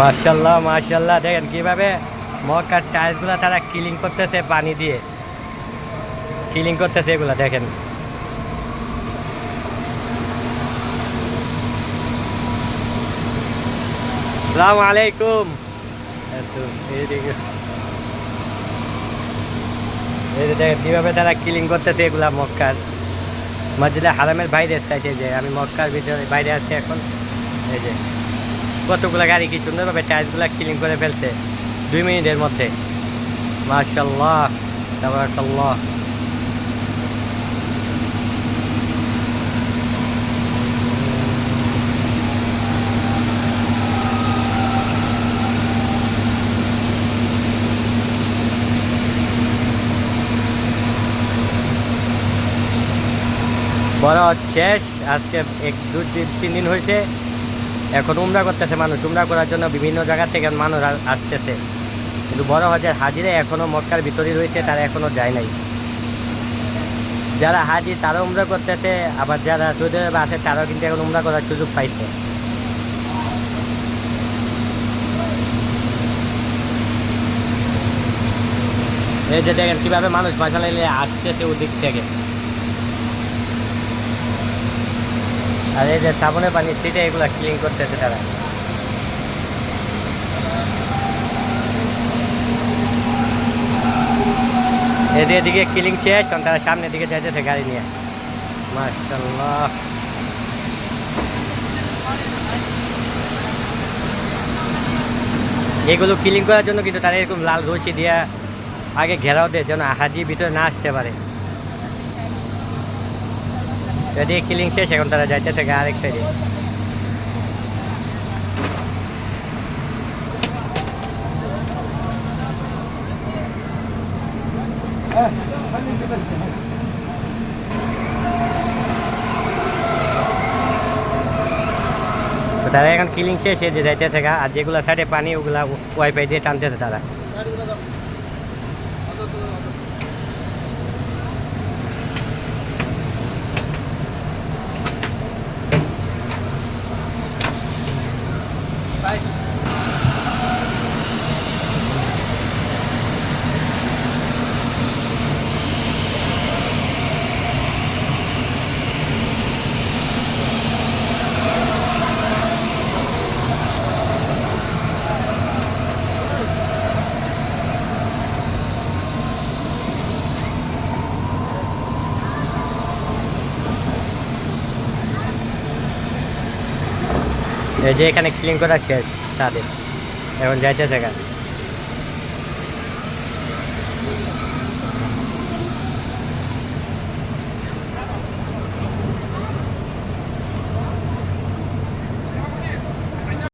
মার্শাল্লাহ মার্শাল্লাহ দেখেন কীভাবে মক্কার টাইলসগুলো তারা কিলিং করতেছে পানি দিয়ে। কিলিং করতেছে এগুলা, দেখেন। সালাম আলাইকুম। এই দেখেন কীভাবে তারা কিলিং করতেছে এগুলা মক্কার। মসজিদে হারামের বাইরে সাইডে যে, আমি মক্কার ভিতরে, বাইরে আছি এখন। এই যে। কতগুলো গাড়ি কি সুন্দরভাবে টায়ারগুলো ক্লিন করে ফেলছে? দুই মিনিটের মধ্যে। মার্শাল্লাহ বড় শেষ, আজকে এক দু তিন তিন দিন হয়েছে। এখন উমরা করতেছে মানুষ। উমরা করার জন্য বিভিন্ন জায়গা থেকে মানুষ আসতেছে। কিন্তু বড় হজের হাজিরা এখনও মক্কার ভিতরে রয়েছে, তারা এখনও যায় নাই। যারা হাজি তারা উমরা করতেছে, আবার যারা সৌদি আরবে আছে, তারাও কিন্তু এখন উমরা করার সুযোগ পাইছে। এই যে দেখেন কীভাবে মানুষ মাসালে আসতেছে ওদিক থেকে। আর এই যে সাবনের পানি ছিটে এগুলো ক্লিন করতেছে তারা। এদিকে দিকে ক্লিন শেষ তারা সামনের দিকে যাইতেছে গাড়ি নিয়ে। মাশাল্লাহ এগুলো ক্লিন করার জন্য কিন্তু তারা এরকম লাল রশি দিয়ে আগে ঘেরাও দেয়, যেন হাজি ভিতরে না আসতে পারে। এদিকে কিলিং শেষ, এখন তারা যাইতেছে গা আরেক সাইডে তারা এখন কিলিং শেষ যে যাইতেছে গা, আর যেগুলো সাইডে পানি, ওগুলা ওয়াইফাই দিয়ে টানতেছে তারা এই যে এখানে ক্লিন করা শেষ তাদের। এখন যাইতেছে গা